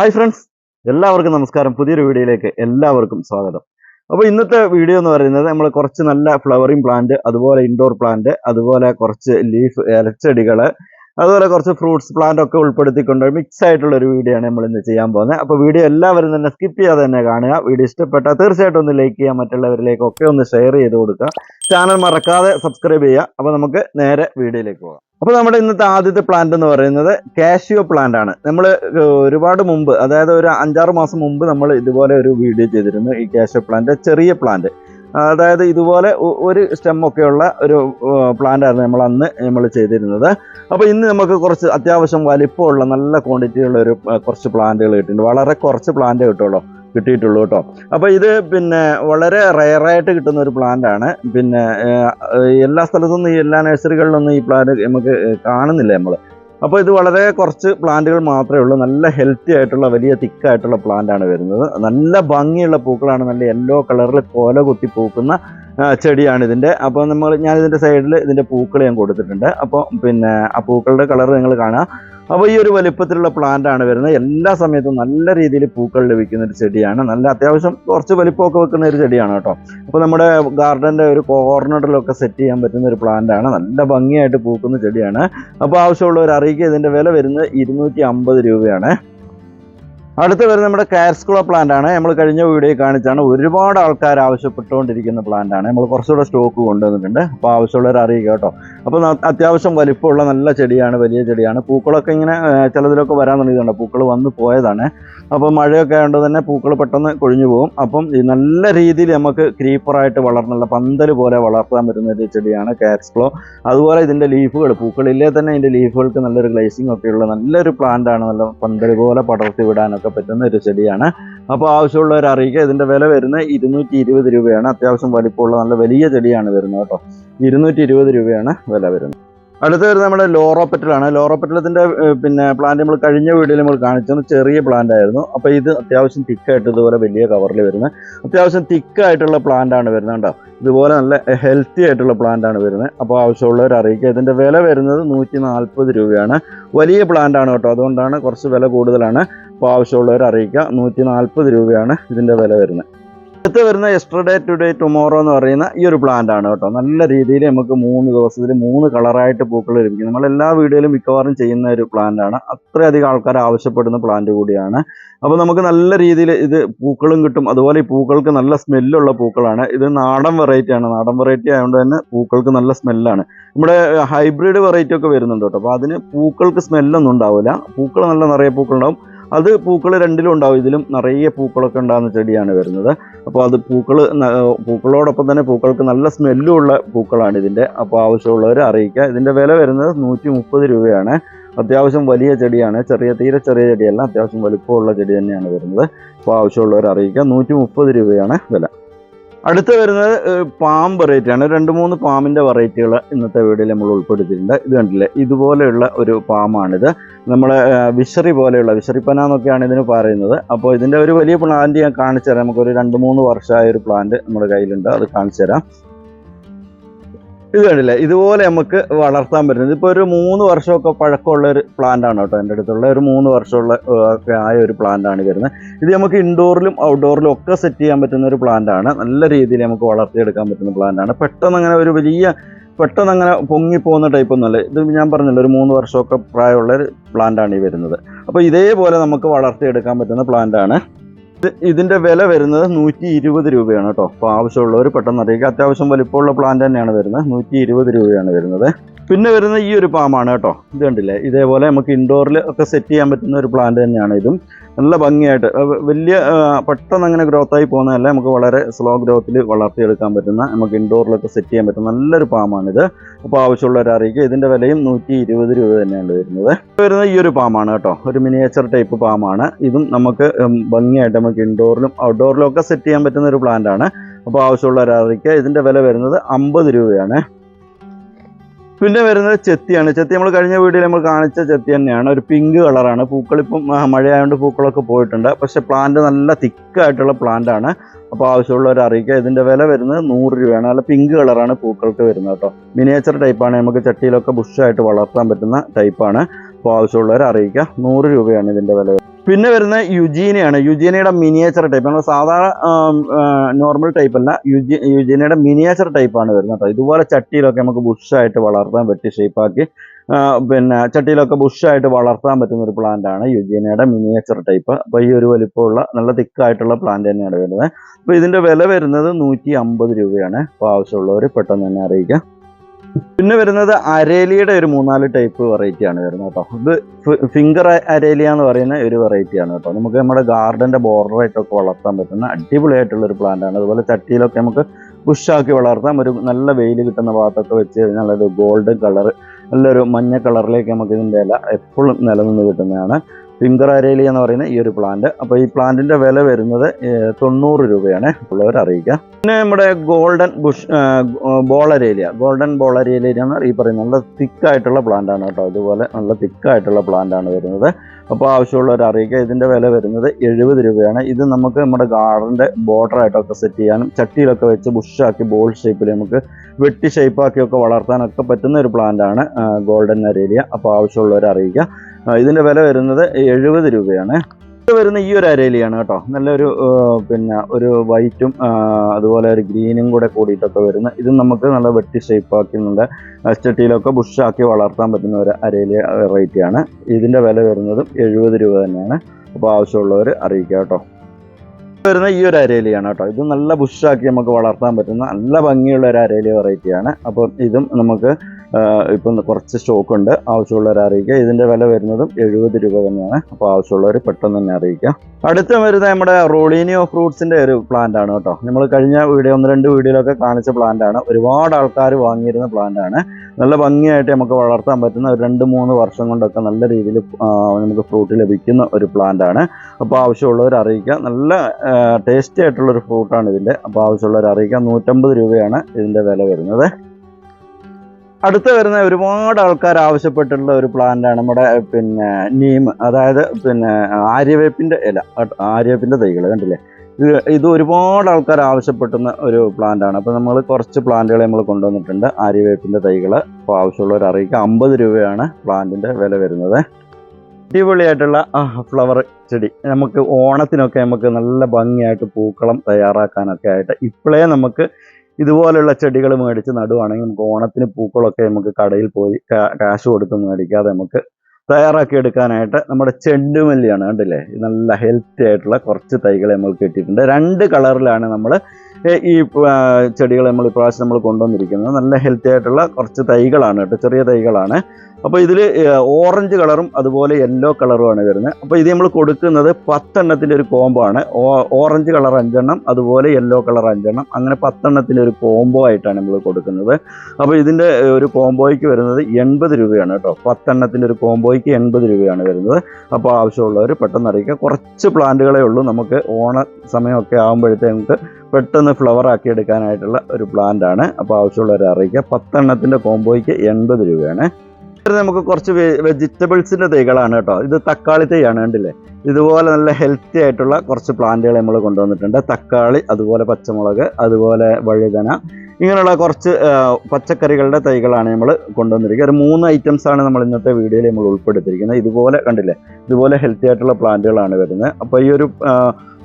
Hi friends എല്ലാവർക്കും നമസ്കാരം. പുതിയൊരു വീഡിയോയിലേക്ക് എല്ലാവർക്കും സ്വാഗതം. അപ്പോൾ ഇന്നത്തെ വീഡിയോ എന്ന് പറയുന്നത് നമ്മൾ കുറച്ച് നല്ല ഫ്ലവറിംഗ് പ്ലാന്റ് അതുപോലെ ഇൻഡോർ പ്ലാന്റ് അതുപോലെ കുറച്ച് ലീഫ് ഇലച്ചെടികൾ അതുപോലെ കുറച്ച് ഫ്രൂട്ട്സ് പ്ലാന്റ് ഒക്കെ ഉൾപ്പെടുത്തിക്കൊണ്ട് മിക്സ് ആയിട്ടുള്ള ഒരു വീഡിയോ ആണ് നമ്മൾ ഇന്ന് ചെയ്യാൻ പോകുന്നത്. അപ്പോൾ വീഡിയോ എല്ലാവരും തന്നെ സ്കിപ്പ് ചെയ്യാതെ തന്നെ കാണുക. വീഡിയോ ഇഷ്ടപ്പെട്ടാൽ തീർച്ചയായിട്ടും ഒന്ന് ലൈക്ക് ചെയ്യുക മറ്റുള്ളവരിലേക്ക് ഒക്കെ ഒന്ന് ഷെയർ ചെയ്ത് കൊടുക്കുക. ചാനൽ മറക്കാതെ സബ്സ്ക്രൈബ് ചെയ്യുക. അപ്പോൾ നമുക്ക് നേരെ വീഡിയോയിലേക്ക് പോകാം. അപ്പോൾ നമ്മുടെ ഇന്നത്തെ ആദ്യത്തെ പ്ലാന്റ് എന്ന് പറയുന്നത് കാഷ്യോ പ്ലാന്റ് ആണ്. നമ്മൾ ഒരുപാട് മുമ്പ് അതായത് ഒരു അഞ്ചാറ് മാസം മുമ്പ് നമ്മൾ ഇതുപോലെ ഒരു വീഡിയോ ചെയ്തിരുന്നു ഈ കാഷ്യോ പ്ലാന്റ് ചെറിയ പ്ലാന്റ് അതായത് ഇതുപോലെ ഒരു സ്റ്റെമ്മൊക്കെയുള്ള ഒരു പ്ലാന്റ് ആയിരുന്നു നമ്മൾ അന്ന് നമ്മൾ ചെയ്തിരുന്നത്. അപ്പോൾ ഇന്ന് നമുക്ക് കുറച്ച് അത്യാവശ്യം വലിപ്പമുള്ള നല്ല ക്വാണ്ടിറ്റിയുള്ള ഒരു കുറച്ച് പ്ലാന്റുകൾ കിട്ടിയിട്ടുണ്ട്. വളരെ കുറച്ച് പ്ലാന്റ് കിട്ടുള്ളൂ. കിട്ടിയിട്ടുള്ളൂ കേട്ടോ. അപ്പോൾ ഇത് പിന്നെ വളരെ റയറായിട്ട് കിട്ടുന്ന ഒരു പ്ലാന്റ് ആണ്. പിന്നെ എല്ലാ സ്ഥലത്തൊന്നും എല്ലാ നഴ്സറികളിലൊന്നും ഈ പ്ലാന്റ് നമുക്ക് കാണുന്നില്ല നമ്മൾ അപ്പോൾ ഇത് വളരെ കുറച്ച് പ്ലാന്റുകൾ മാത്രമേ ഉള്ളൂ. നല്ല ഹെൽത്തി ആയിട്ടുള്ള വലിയ തിക്കായിട്ടുള്ള പ്ലാന്റ് ആണ് വരുന്നത്. നല്ല ഭംഗിയുള്ള പൂക്കളാണ്. നല്ല യെല്ലോ കളറിൽ കോല കുത്തി പൂക്കുന്ന ചെടിയാണ് ഇതിന്റെ അപ്പോൾ നമ്മൾ ഞാൻ ഇതിന്റെ സൈഡിൽ ഇതിന്റെ പൂക്കൾ ഞാൻ കൊടുത്തിട്ടുണ്ട്. അപ്പോൾ പിന്നെ ആ പൂക്കളുടെ കളർ നിങ്ങൾ കാണാം അപ്പോൾ ഈ ഒരു വലിപ്പത്തിലുള്ള പ്ലാന്റ് ആണ് വരുന്നത്. എല്ലാ സമയത്തും നല്ല രീതിയിൽ പൂക്കൾ ലഭിക്കുന്ന ഒരു ചെടിയാണ്. നല്ല അത്യാവശ്യം കുറച്ച് വലിപ്പമൊക്കെ വെക്കുന്ന ഒരു ചെടിയാണ് കേട്ടോ. അപ്പോൾ നമ്മുടെ ഗാർഡന്റെ ഒരു കോർണറിലൊക്കെ സെറ്റ് ചെയ്യാൻ പറ്റുന്ന ഒരു പ്ലാന്റ് ആണ്. നല്ല ഭംഗിയായിട്ട് പൂക്കുന്ന ചെടിയാണ്. അപ്പോൾ ആവശ്യമുള്ളവർ അറിയിക്കുക ഇതിന്റെ വില വരുന്നത് ഇരുന്നൂറ്റി രൂപയാണ്. അടുത്ത് വരുന്നത് നമ്മുടെ കാർസ്കുള പ്ലാന്റ് ആണ്. നമ്മൾ കഴിഞ്ഞ വീഡിയോ കാണിച്ചാണ് ഒരുപാട് ആൾക്കാർ ആവശ്യപ്പെട്ടുകൊണ്ടിരിക്കുന്ന പ്ലാന്റ് ആണ്. നമ്മൾ കുറച്ചുകൂടെ സ്റ്റോക്ക് കൊണ്ടുവന്നിട്ടുണ്ട്. അപ്പോൾ ആവശ്യമുള്ളവർ അറിയിക്കുക കേട്ടോ. അപ്പോൾ അത്യാവശ്യം വലിപ്പമുള്ള നല്ല ചെടിയാണ് വലിയ ചെടിയാണ്. പൂക്കളൊക്കെ ഇങ്ങനെ ചിലതിലൊക്കെ വരാൻ തുടങ്ങിയിട്ടുണ്ട് പൂക്കൾ വന്ന് പോയതാണ്. അപ്പോൾ മഴയൊക്കെ ആയതുകൊണ്ട് തന്നെ പൂക്കൾ പെട്ടെന്ന് കൊഴിഞ്ഞു പോകും. അപ്പം നല്ല രീതിയിൽ നമുക്ക് ക്രീപ്പറായിട്ട് വളർന്നുള്ള പന്തൽ പോലെ വളർത്താൻ പറ്റുന്ന ഒരു ചെടിയാണ് കാർസ്ക്ലോ അതുപോലെ ഇതിന്റെ ലീഫുകൾ പൂക്കളില്ലേ തന്നെ ഇതിന്റെ ലീഫുകൾക്ക് നല്ലൊരു ഗ്ലേസിംഗ് ഒക്കെയുള്ള നല്ലൊരു പ്ലാന്റ് ആണ്. നല്ല പന്തൽ പോലെ പടർത്തി വിടാനൊക്കെ പറ്റുന്ന ഒരു ചെടിയാണ്. അപ്പോൾ ആവശ്യമുള്ളവർ അറിയിക്കുക. ഇതിന്റെ വില വരുന്നത് ഇരുന്നൂറ്റി ഇരുപത് രൂപയാണ്. അത്യാവശ്യം വലിപ്പമുള്ള നല്ല വലിയ ചെടിയാണ് വരുന്നത് കേട്ടോ. ഇരുന്നൂറ്റി ഇരുപത് രൂപയാണ് വില വരുന്നത്. അടുത്ത വരുന്നത് നമ്മുടെ ലോറോ ലോറോപ്പെറ്റലത്തിന്റെ പിന്നെ പ്ലാന്റ് നമ്മൾ കഴിഞ്ഞ വീഡിയോയിൽ നമ്മൾ കാണിച്ചത് ചെറിയ പ്ലാന്റ് ആയിരുന്നു. അപ്പോൾ ഇത് അത്യാവശ്യം തിക്കായിട്ട് ഇതുപോലെ വലിയ കവറിൽ വരുന്നത്. അത്യാവശ്യം തിക്കായിട്ടുള്ള പ്ലാന്റ് ആണ് വരുന്നത് കേട്ടോ. ഇതുപോലെ നല്ല ഹെൽത്തി ആയിട്ടുള്ള പ്ലാന്റ് ആണ് വരുന്നത്. അപ്പോൾ ആവശ്യമുള്ളവർ അറിയിക്കുക. ഇതിന്റെ വില വരുന്നത് നൂറ്റി നാൽപ്പത് രൂപയാണ്. വലിയ പ്ലാന്റ് ആണ് കേട്ടോ. അതുകൊണ്ടാണ് കുറച്ച് വില കൂടുതലാണ്. അപ്പോൾ ആവശ്യമുള്ളവർ അറിയിക്കുക നൂറ്റി നാൽപ്പത് രൂപയാണ് ഇതിന്റെ വില വരുന്നത്. അടുത്ത് വരുന്ന എസ്റ്റർഡേ ടുഡേ ടുമോറോ എന്ന് പറയുന്ന ഈ ഒരു പ്ലാന്റ് ആണ് കേട്ടോ. നല്ല രീതിയിൽ നമുക്ക് മൂന്ന് ദിവസത്തിൽ മൂന്ന് കളറായിട്ട് പൂക്കൾ ലഭിക്കും. നമ്മൾ എല്ലാ വീഡിയോയിലും മിക്കവാറും ചെയ്യുന്ന ഒരു പ്ലാന്റ് ആണ്. അത്രയധികം ആൾക്കാർ ആവശ്യപ്പെടുന്ന പ്ലാന്റ് കൂടിയാണ്. അപ്പോൾ നമുക്ക് നല്ല രീതിയിൽ ഇത് പൂക്കളും കിട്ടും. അതുപോലെ ഈ പൂക്കൾക്ക് നല്ല സ്മെല്ലുള്ള പൂക്കളാണ്. ഇത് നാടൻ വെറൈറ്റി ആണ്. നാടൻ വെറൈറ്റി ആയതുകൊണ്ട് തന്നെ പൂക്കൾക്ക് നല്ല സ്മെല്ലാണ് നമ്മുടെ ഹൈബ്രിഡ് വെറൈറ്റി ഒക്കെ വരുന്നുണ്ട് കേട്ടോ. അപ്പോൾ അതിന് പൂക്കൾക്ക് സ്മെല്ലൊന്നും ഉണ്ടാവില്ല. പൂക്കൾ നല്ല നിറയെ പൂക്കളുണ്ടാവും. അത് പൂക്കൾ രണ്ടിലും ഉണ്ടാവും. ഇതിലും നിറയെ പൂക്കളൊക്കെ ഉണ്ടാകുന്ന ചെടിയാണ് വരുന്നത്. അപ്പോൾ അത് പൂക്കൾ പൂക്കളോടൊപ്പം തന്നെ പൂക്കൾക്ക് നല്ല സ്മെല്ലും ഉള്ള പൂക്കളാണ് ഇതിന്റെ. അപ്പോൾ ആവശ്യമുള്ളവർ അറിയിക്കുക. ഇതിന്റെ വില വരുന്നത് നൂറ്റി മുപ്പത് രൂപയാണ്. അത്യാവശ്യം വലിയ ചെടിയാണ്. ചെറിയ തീരെ ചെറിയ ചെടിയല്ല. അത്യാവശ്യം വലിപ്പമുള്ള ചെടി തന്നെയാണ് വരുന്നത്. അപ്പോൾ ആവശ്യമുള്ളവർ അറിയിക്കുക. നൂറ്റി മുപ്പത് രൂപയാണ് വില. അടുത്ത് വരുന്നത് പാം വെറൈറ്റി ആണ്. രണ്ട് മൂന്ന് പാമ്പിന്റെ വെറൈറ്റികൾ ഇന്നത്തെ വീഡിയോയിൽ നമ്മൾ ഉൾപ്പെടുത്തിയിട്ടുണ്ട്. ഇത് കണ്ടില്ലേ? ഇതുപോലെയുള്ള ഒരു പാമാണിത്. നമ്മൾ വിഷറി പോലെയുള്ള വിഷറിപ്പന എന്നൊക്കെയാണ് ഇതിന് പറയുന്നത്. അപ്പോൾ ഇതിന്റെ ഒരു വലിയ പ്ലാന്റ് ഞാൻ കാണിച്ചു തരാം നമുക്കൊരു രണ്ട് മൂന്ന് വർഷമായ ഒരു പ്ലാന്റ് നമ്മുടെ കയ്യിലുണ്ട്. അത് കാണിച്ചു തരാം ഇത് കണ്ടില്ലേ? ഇതുപോലെ നമുക്ക് വളർത്താൻ പറ്റുന്നത് ഇപ്പോൾ ഒരു മൂന്ന് വർഷമൊക്കെ പഴക്കമുള്ള ഒരു പ്ലാന്റ് ആണ് കേട്ടോ എന്റെ അടുത്തുള്ള. ഒരു മൂന്ന് വർഷമുള്ള ആയ ഒരു പ്ലാന്റ് ആണ് വരുന്നത് ഇത് നമുക്ക് ഇൻഡോറിലും ഔട്ട്ഡോറിലും ഒക്കെ സെറ്റ് ചെയ്യാൻ പറ്റുന്ന ഒരു പ്ലാന്റ് ആണ്. നല്ല രീതിയിൽ നമുക്ക് വളർത്തിയെടുക്കാൻ പറ്റുന്ന പ്ലാന്റ് ആണ്. പെട്ടെന്ന് അങ്ങനെ ഒരു വലിയ പെട്ടെന്ന് അങ്ങനെ പൊങ്ങി പോകുന്ന ടൈപ്പ് ഒന്നുമല്ല ഇത് ഞാൻ പറഞ്ഞല്ലോ ഒരു മൂന്ന് വർഷമൊക്കെ പ്രായമുള്ള ഒരു പ്ലാന്റ് ആണ് ഈ വരുന്നത്. അപ്പോൾ ഇതേപോലെ നമുക്ക് വളർത്തിയെടുക്കാൻ പറ്റുന്ന പ്ലാന്റ് ആണ്. ഇത് ഇതിന്റെ വില വരുന്നത് നൂറ്റി ഇരുപത് രൂപയാണ് കേട്ടോ. അപ്പോൾ ആവശ്യമുള്ളവർ പെട്ടെന്ന് അറിയിക്കുക. അത്യാവശ്യം വലിപ്പമുള്ള പ്ലാന്റ് തന്നെയാണ് വരുന്നത്. നൂറ്റി ഇരുപത് രൂപയാണ് വരുന്നത്. പിന്നെ വരുന്ന ഈ ഒരു പാമാണ് കേട്ടോ. ഇത് കണ്ടില്ലേ? ഇതേപോലെ നമുക്ക് ഇൻഡോറിൽ ഒക്കെ സെറ്റ് ചെയ്യാൻ പറ്റുന്ന ഒരു പ്ലാന്റ് തന്നെയാണ് ഇതും. നല്ല ഭംഗിയായിട്ട്. വലിയ പെട്ടെന്ന് അങ്ങനെ ഗ്രോത്ത് ആയി പോകുന്നതല്ല നമുക്ക് വളരെ സ്ലോ ഗ്രോത്തിൽ വളർത്തിയെടുക്കാൻ പറ്റുന്ന നമുക്ക് ഇൻഡോറിലൊക്കെ സെറ്റ് ചെയ്യാൻ പറ്റുന്ന നല്ലൊരു പാമാണിത്. അപ്പോൾ ആവശ്യമുള്ളവരെ അറിയിക്കുക. ഇതിന്റെ വിലയും നൂറ്റി ഇരുപത് രൂപ തന്നെയാണ് വരുന്നത്. വരുന്ന ഈ ഒരു പാമാണ് കേട്ടോ. ഒരു മിനിയേച്ചർ ടൈപ്പ് പാമാണ്. ഇതും നമുക്ക് ഭംഗിയായിട്ട് നമുക്ക് ഇൻഡോറിലും ഔട്ട്ഡോറിലും ഒക്കെ സെറ്റ് ചെയ്യാൻ പറ്റുന്ന ഒരു പ്ലാന്റാണ് അപ്പോൾ ആവശ്യമുള്ളവരെ അറിയിക്കുക. ഇതിന്റെ വില വരുന്നത് അമ്പത് രൂപയാണ്. പിന്നെ വരുന്നത് ചെത്തിയാണ്. ചെത്തി നമ്മൾ കഴിഞ്ഞ വീഡിയോയിൽ നമ്മൾ കാണിച്ച ചെത്തി തന്നെയാണ്. ഒരു പിങ്ക് കളറാണ് പൂക്കളിപ്പം മഴയായതുകൊണ്ട് പൂക്കളൊക്കെ പോയിട്ടുണ്ട്. പക്ഷേ പ്ലാന്റ് നല്ല തിക്കായിട്ടുള്ള പ്ലാന്റ് ആണ്. അപ്പോൾ ആവശ്യമുള്ളവർ അറിയിക്കുക. ഇതിന്റെ വില വരുന്നത് നൂറ് രൂപയാണ്. നല്ല പിങ്ക് കളറാണ് പൂക്കൾക്ക് വരുന്നത് കേട്ടോ. മിനിയേച്ചർ ടൈപ്പാണ് നമുക്ക് ചട്ടിയിലൊക്കെ ബുഷായിട്ട് വളർത്താൻ പറ്റുന്ന ടൈപ്പാണ് അപ്പോൾ ആവശ്യമുള്ളവർ അറിയിക്കുക. നൂറ് രൂപയാണ് ഇതിന്റെ വില പിന്നെ വരുന്ന യുജീനയാണ്. യുജീനയുടെ മിനിയേച്ചർ ടൈപ്പ് നമ്മൾ സാധാരണ നോർമൽ ടൈപ്പ് അല്ല. യുജി യുജീനയുടെ മിനിയേച്ചർ ടൈപ്പാണ് വരുന്നത് കേട്ടോ. ഇതുപോലെ ചട്ടിയിലൊക്കെ നമുക്ക് ബുഷായിട്ട് വളർത്താൻ പറ്റി ഷേപ്പാക്കി പിന്നെ ചട്ടിയിലൊക്കെ ബുഷായിട്ട് വളർത്താൻ പറ്റുന്ന ഒരു പ്ലാന്റ് ആണ് യുജീനയുടെ മിനിയേച്ചർ ടൈപ്പ് അപ്പോൾ ഈ ഒരു വലിപ്പമുള്ള നല്ല തിക്കായിട്ടുള്ള പ്ലാന്റ് തന്നെയാണ് വരുന്നത്. അപ്പോൾ ഇതിന്റെ വില വരുന്നത് നൂറ്റി രൂപയാണ്. അപ്പോൾ ആവശ്യമുള്ളവർ പെട്ടെന്ന് തന്നെ അറിയിക്കാം. പിന്നെ വരുന്നത് അരേലിയുടെ ഒരു മൂന്നാൽ ടൈപ്പ് വെറൈറ്റി ആണ് വരുന്നത് കേട്ടോ. ഇത് ഫിംഗർ അരേലിയ എന്ന് പറയുന്ന ഒരു വെറൈറ്റി ആണ് കേട്ടോ. നമുക്ക് നമ്മുടെ ഗാർഡന്റെ ബോർഡറായിട്ടൊക്കെ വളർത്താൻ പറ്റുന്ന അടിപൊളിയായിട്ടുള്ള ഒരു പ്ലാന്റ് ആണ്. അതുപോലെ ചട്ടിയിലൊക്കെ നമുക്ക് ബുഷാക്കി വളർത്താം. ഒരു നല്ല വെയിൽ കിട്ടുന്ന ഭാഗത്തൊക്കെ വെച്ച് കഴിഞ്ഞാൽ ഒരു ഗോൾഡൻ കളർ നല്ലൊരു മഞ്ഞ കളറിലേക്ക് നമുക്ക് ഇതിന്റെ ഇല എപ്പോഴും നിലനിന്ന് കിട്ടുന്നതാണ്. ഫിംഗർ അരേലി എന്ന് പറയുന്ന ഈ ഒരു പ്ലാന്റ് അപ്പോൾ ഈ പ്ലാന്റിന്റെ വില വരുന്നത് തൊണ്ണൂറ് രൂപയാണ്. ഉള്ളവർ അറിയിക്കുക. പിന്നെ നമ്മുടെ ഗോൾഡൻ ബുഷ് ബോളരേലിയ ഗോൾഡൻ ബോളരേലിയ എന്ന് ഈ പറയുന്നത് നല്ല തിക്കായിട്ടുള്ള പ്ലാന്റ് ആണ് കേട്ടോ. അതുപോലെ നല്ല തിക്കായിട്ടുള്ള പ്ലാന്റ് ആണ് വരുന്നത്. അപ്പോൾ ആവശ്യമുള്ളവർ അറിയിക്കുക. ഇതിന്റെ വില വരുന്നത് എഴുപത് രൂപയാണ്. ഇത് നമുക്ക് നമ്മുടെ ഗാർഡന്റെ ബോർഡറായിട്ടൊക്കെ സെറ്റ് ചെയ്യാനും ചട്ടിയിലൊക്കെ വെച്ച് ബുഷാക്കി ബോൾ ഷേപ്പിൽ നമുക്ക് വെട്ടി ഷേപ്പാക്കിയൊക്കെ വളർത്താനൊക്കെ പറ്റുന്ന ഒരു പ്ലാന്റ് ആണ് ഗോൾഡൻ അരേലിയ അപ്പോൾ ആവശ്യമുള്ളവർ അറിയിക്കുക. ആ, ഇതിന്റെ വില വരുന്നത് എഴുപത് രൂപയാണ്. ഇത് വരുന്ന ഈ ഒരു അരയിലിയാണ് കേട്ടോ. നല്ലൊരു പിന്നെ ഒരു വൈറ്റും അതുപോലെ ഒരു ഗ്രീനും കൂടെ കൂടിയിട്ടൊക്കെ വരുന്ന ഇത് നമുക്ക് നല്ല വെട്ടി ഷേപ്പാക്കുന്നുണ്ട് ചട്ടിയിലൊക്കെ ബുഷാക്കി വളർത്താൻ പറ്റുന്ന ഒരു അരയിലെ വെറൈറ്റിയാണ് ഇതിന്റെ വില വരുന്നതും എഴുപത് രൂപ തന്നെയാണ്. അപ്പോൾ ആവശ്യമുള്ളവർ അറിയിക്കുക കേട്ടോ. വരുന്ന ഈ ഒരു അരയിലിയാണ് കേട്ടോ. ഇത് നല്ല ബുഷാക്കി നമുക്ക് വളർത്താൻ പറ്റുന്ന നല്ല ഭംഗിയുള്ള ഒരു അരേലിയ വെറൈറ്റിയാണ് അപ്പം ഇതും നമുക്ക് ഇപ്പം കുറച്ച് സ്റ്റോക്ക് ഉണ്ട് ആവശ്യമുള്ളവർ അറിയിക്കുക. ഇതിന്റെ വില വരുന്നതും എഴുപത് രൂപ തന്നെയാണ്. അപ്പോൾ ആവശ്യമുള്ളവർ പെട്ടെന്ന് തന്നെ അറിയിക്കുക. അടുത്ത വരുന്നത് നമ്മുടെ റോളീനിയോ ഫ്രൂട്ട്സിന്റെ ഒരു പ്ലാന്റ് ആണ് കേട്ടോ. നമ്മൾ കഴിഞ്ഞ വീഡിയോ ഒന്ന് രണ്ട് വീഡിയോയിലൊക്കെ കാണിച്ച പ്ലാന്റ് ആണ്. ഒരുപാട് ആൾക്കാർ വാങ്ങിയിരുന്ന പ്ലാന്റ് ആണ്. നല്ല ഭംഗിയായിട്ട് നമുക്ക് വളർത്താൻ പറ്റുന്ന ഒരു രണ്ട് മൂന്ന് വർഷം കൊണ്ടൊക്കെ നല്ല രീതിയിൽ നമുക്ക് ഫ്രൂട്ട് ലഭിക്കുന്ന ഒരു പ്ലാന്റ് ആണ്. അപ്പോൾ ആവശ്യമുള്ളവർ അറിയിക്കുക. നല്ല ടേസ്റ്റി ആയിട്ടുള്ള ഒരു ഫ്രൂട്ടാണ് ഇതിന്റെ. അപ്പോൾ ആവശ്യമുള്ളവർ അറിയിക്കുക. നൂറ്റമ്പത് രൂപയാണ് ഇതിന്റെ വില വരുന്നത്. അടുത്ത വരുന്ന ഒരുപാട് ആൾക്കാർ ആവശ്യപ്പെട്ടിട്ടുള്ള ഒരു പ്ലാന്റാണ് നമ്മുടെ പിന്നെ നീം അതായത് പിന്നെ ആര്യവേപ്പിന്റെ ഇല ആര്യവേപ്പിന്റെ തൈകൾ കണ്ടില്ലേ? ഇത് ഇത് ഒരുപാട് ആൾക്കാർ ആവശ്യപ്പെട്ടുന്ന ഒരു പ്ലാന്റാണ് അപ്പോൾ നമ്മൾ കുറച്ച് പ്ലാന്റുകൾ നമ്മൾ കൊണ്ടുവന്നിട്ടുണ്ട്. ആര്യവേപ്പിന്റെ തൈകൾ അപ്പോൾ ആവശ്യമുള്ളവർ അറിയിക്കുക അമ്പത് രൂപയാണ് പ്ലാന്റിന്റെ വില വരുന്നത്. അടിപൊളിയായിട്ടുള്ള ഫ്ലവർ ചെടി. നമുക്ക് ഓണത്തിനൊക്കെ നമുക്ക് നല്ല ഭംഗിയായിട്ട് പൂക്കളം തയ്യാറാക്കാനൊക്കെ ആയിട്ട് ഇപ്പോഴേ നമുക്ക് ഇതുപോലുള്ള ചെടികൾ മേടിച്ച് നടുവാണെങ്കിൽ നമുക്ക് ഓണത്തിന് പൂക്കളൊക്കെ നമുക്ക് കടയിൽ പോയി കാശ് കൊടുത്ത് മേടിക്കാതെ നമുക്ക് തയ്യാറാക്കി എടുക്കാനായിട്ട് നമ്മുടെ ചെണ്ടുമല്ലിയാണ് കണ്ടില്ലേ? നല്ല ഹെൽത്തി ആയിട്ടുള്ള കുറച്ച് തൈകൾ നമ്മൾ കിട്ടിയിട്ടുണ്ട്. രണ്ട് കളറിലാണ് നമ്മൾ ഈ ചെടികൾ നമ്മൾ ഇപ്രാവശ്യം നമ്മൾ കൊണ്ടുവന്നിരിക്കുന്നത്. നല്ല ഹെൽത്തി ആയിട്ടുള്ള കുറച്ച് തൈകളാണ് കേട്ടോ ചെറിയ തൈകളാണ്. അപ്പോൾ ഇതിൽ ഓറഞ്ച് കളറും അതുപോലെ യെല്ലോ കളറുമാണ് വരുന്നത്. അപ്പോൾ ഇത് നമ്മൾ കൊടുക്കുന്നത് പത്തെണ്ണത്തിന്റെ ഒരു കോംബോ ആണ്. ഓറഞ്ച് കളർ അഞ്ചെണ്ണം അതുപോലെ യെല്ലോ കളർ അഞ്ചെണ്ണം. അങ്ങനെ പത്തെണ്ണത്തിന്റെ ഒരു കോംബോ ആയിട്ടാണ് നമ്മൾ കൊടുക്കുന്നത്. അപ്പോൾ ഇതിന്റെ ഒരു കോംബോയ്ക്ക് വരുന്നത് എൺപത് രൂപയാണ് കേട്ടോ. പത്തെണ്ണത്തിന്റെ ഒരു കോംബോയ്ക്ക് എൺപത് രൂപയാണ് വരുന്നത്. അപ്പോൾ ആവശ്യമുള്ളവർ പെട്ടെന്ന് അറിയിക്കുക കുറച്ച് പ്ലാന്റുകളേ ഉള്ളൂ. നമുക്ക് ഓണ സമയമൊക്കെ ആകുമ്പോഴത്തേക്ക് പെട്ടെന്ന് ഫ്ലവർ ആക്കി എടുക്കാനായിട്ടുള്ള ഒരു പ്ലാന്റ് ആണ്. അപ്പോൾ ആവശ്യമുള്ളവരെ അറിയിക്കുക പത്തെണ്ണത്തിന്റെ കോംബോയ്ക്ക് എൺപത് രൂപയാണ്. നമുക്ക് കുറച്ച് വെജിറ്റബിൾസിന്റെ തൈകളാണ് കേട്ടോ. ഇത് തക്കാളി തൈയാണ് കണ്ടില്ലേ? ഇതുപോലെ നല്ല ഹെൽത്തി ആയിട്ടുള്ള കുറച്ച് പ്ലാന്റുകൾ നമ്മൾ കൊണ്ടുവന്നിട്ടുണ്ട്. തക്കാളി അതുപോലെ പച്ചമുളക് അതുപോലെ വഴുതന ഇങ്ങനെയുള്ള കുറച്ച് പച്ചക്കറികളുടെ തൈകളാണ് നമ്മൾ കൊണ്ടുവന്നിരിക്കുന്നത്. ഒരു മൂന്ന് ഐറ്റംസ് ആണ് നമ്മൾ ഇന്നത്തെ വീഡിയോയിൽ നമ്മൾ ഉൾപ്പെടുത്തിയിരിക്കുന്നത്. ഇതുപോലെ കണ്ടില്ലേ? ഇതുപോലെ ഹെൽത്തി ആയിട്ടുള്ള പ്ലാന്റുകളാണ് വരുന്നത്. അപ്പോൾ ഈ ഒരു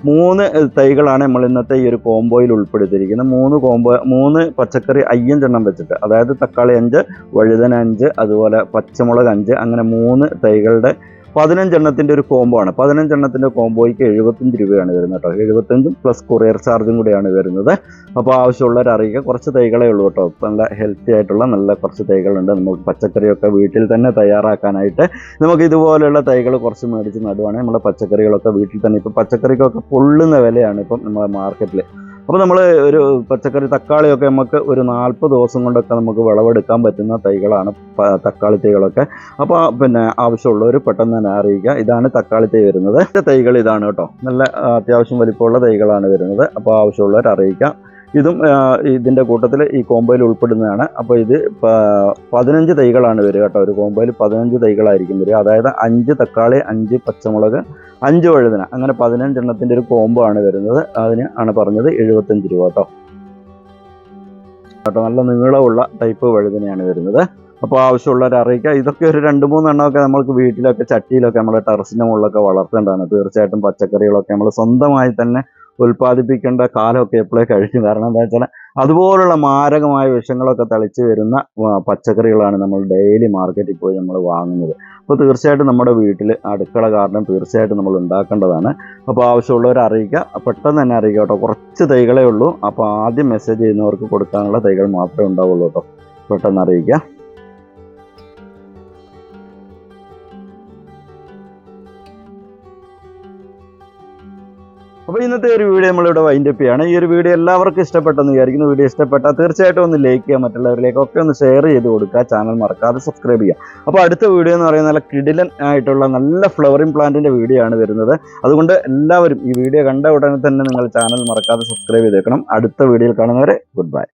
മൂന്ന് തൈകളാണ് നമ്മൾ ഇന്നത്തെ ഈ ഒരു കോംബോയിൽ ഉൾപ്പെടുത്തിയിരിക്കുന്നത്. മൂന്ന് കോംബോ മൂന്ന് പച്ചക്കറി അയ്യഞ്ചെണ്ണം വെച്ചിട്ട് അതായത് തക്കാളി അഞ്ച് വഴുതന അഞ്ച് അതുപോലെ പച്ചമുളക് അഞ്ച് അങ്ങനെ മൂന്ന് തൈകളുടെ പതിനഞ്ചെണ്ണത്തിന്റെ ഒരു കോംബോ ആണ്. പതിനഞ്ചെണ്ണത്തിന്റെ കോംബോയ്ക്ക് എഴുപത്തഞ്ച് രൂപയാണ് വരുന്നത് കേട്ടോ. എഴുപത്തഞ്ചും പ്ലസ് കൊറിയർ ചാർജും കൂടിയാണ് വരുന്നത്. അപ്പോൾ ആവശ്യമുള്ളവർ അറിയിക്കുക. കുറച്ച് തൈകളേ ഉള്ളൂ കേട്ടോ. നല്ല ഹെൽത്തി ആയിട്ടുള്ള നല്ല കുറച്ച് തൈകളുണ്ട്. നമുക്ക് പച്ചക്കറിയൊക്കെ വീട്ടിൽ തന്നെ തയ്യാറാക്കാനായിട്ട് നമുക്ക് ഇതുപോലെയുള്ള തൈകൾ കുറച്ച് മേടിച്ച് നടുവാണെങ്കിൽ നമ്മുടെ പച്ചക്കറികളൊക്കെ വീട്ടിൽ തന്നെ ഇപ്പോൾ പച്ചക്കറിക്കൊക്കെ പൊള്ളുന്ന വിലയാണ് ഇപ്പം നമ്മുടെ മാർക്കറ്റിൽ അപ്പോൾ നമ്മൾ ഒരു പച്ചക്കറി തക്കാളിയൊക്കെ നമുക്ക് ഒരു നാൽപ്പത് ദിവസം കൊണ്ടൊക്കെ നമുക്ക് വിളവെടുക്കാൻ പറ്റുന്ന തൈകളാണ് തക്കാളി തൈകളൊക്കെ. അപ്പോൾ പിന്നെ ആവശ്യമുള്ളവർ പെട്ടെന്ന് തന്നെ അറിയിക്കുക. ഇതാണ് തക്കാളി തൈ വരുന്നത്. തൈകൾ ഇതാണ് കേട്ടോ. നല്ല അത്യാവശ്യം വലിപ്പമുള്ള തൈകളാണ് വരുന്നത്. അപ്പോൾ ആവശ്യമുള്ളവർ അറിയിക്കുക. ഇതും ഇതിന്റെ കൂട്ടത്തിൽ ഈ കോമ്പോയിൽ ഉൾപ്പെടുന്നതാണ്. അപ്പോൾ ഇത് പതിനഞ്ച് തൈകളാണ് വരിക കേട്ടോ. ഒരു കോമ്പോയിൽ പതിനഞ്ച് തൈകളായിരിക്കും വരിക. അതായത് അഞ്ച് തക്കാളി അഞ്ച് പച്ചമുളക് അഞ്ച് വഴുതന. അങ്ങനെ പതിനഞ്ചെണ്ണത്തിന്റെ ഒരു കോംബോ ആണ് വരുന്നത്. അതിന് ആണ് പറഞ്ഞത് എഴുപത്തഞ്ച് രൂപ കേട്ടോ. കേട്ടോ നല്ല നീളമുള്ള ടൈപ്പ് വഴുതനയാണ് വരുന്നത്. അപ്പോൾ ആവശ്യമുള്ളവരെ അറിയിക്കുക ഇതൊക്കെ ഒരു രണ്ട് മൂന്നെണ്ണമൊക്കെ നമ്മൾക്ക് വീട്ടിലൊക്കെ ചട്ടിയിലൊക്കെ നമ്മുടെ ടെറസിന്റെ മുകളിലൊക്കെ വളർത്തേണ്ടതാണ്. തീർച്ചയായിട്ടും പച്ചക്കറികളൊക്കെ നമ്മൾ സ്വന്തമായി തന്നെ ഉൽപ്പാദിപ്പിക്കേണ്ട കാലമൊക്കെ എപ്പോഴേ കഴിഞ്ഞു കാരണം എന്താ വെച്ചാൽ അതുപോലുള്ള മാരകമായ വിഷങ്ങളൊക്കെ തളിച്ച് വരുന്ന പച്ചക്കറികളാണ് നമ്മൾ ഡെയിലി മാർക്കറ്റിൽ പോയി നമ്മൾ വാങ്ങുന്നത്. അപ്പോൾ തീർച്ചയായിട്ടും നമ്മുടെ വീട്ടിൽ അടുക്കള കാരണം തീർച്ചയായിട്ടും നമ്മൾ ഉണ്ടാക്കേണ്ടതാണ്. അപ്പോൾ ആവശ്യമുള്ളവർ അറിയിക്കുക. പെട്ടെന്ന് തന്നെ അറിയിക്കുക കേട്ടോ. കുറച്ച് തൈകളേ ഉള്ളൂ. അപ്പോൾ ആദ്യം മെസ്സേജ് ചെയ്യുന്നവർക്ക് കൊടുക്കാനുള്ള തൈകൾ മാത്രമേ ഉണ്ടാവുള്ളൂ കേട്ടോ. പെട്ടെന്ന് അറിയിക്കുക. അപ്പോൾ ഇന്നത്തെ ഒരു വീഡിയോ നമ്മളിവിടെ വൈൻഡ് അപ്പ് ചെയ്യാണ്. ഈ ഒരു വീഡിയോ എല്ലാവർക്കും ഇഷ്ടപ്പെട്ടെന്ന് വിചാരിക്കുന്നു. വീഡിയോ ഇഷ്ടപ്പെട്ടാൽ തീർച്ചയായിട്ടും ഒന്ന് ലൈക്ക് ചെയ്യുക മറ്റുള്ളവരിലേക്ക് ഒക്കെ ഒന്ന് ഷെയർ ചെയ്ത് കൊടുക്കുക. ചാനൽ മറക്കാതെ സബ്സ്ക്രൈബ് ചെയ്യുക. അപ്പോൾ അടുത്ത വീഡിയോ എന്ന് പറയുന്നത് നല്ല കിടിലൻ ആയിട്ടുള്ള നല്ല ഫ്ലവറിംഗ് പ്ലാന്റിന്റെ വീഡിയോ ആണ് വരുന്നത്. അതുകൊണ്ട് എല്ലാവരും ഈ വീഡിയോ കണ്ട ഉടനെ തന്നെ നിങ്ങൾ ചാനൽ മറക്കാതെ സബ്സ്ക്രൈബ് ചെയ്തേക്കണം. അടുത്ത വീഡിയോയിൽ കാണുന്നവരെ ഗുഡ് ബൈ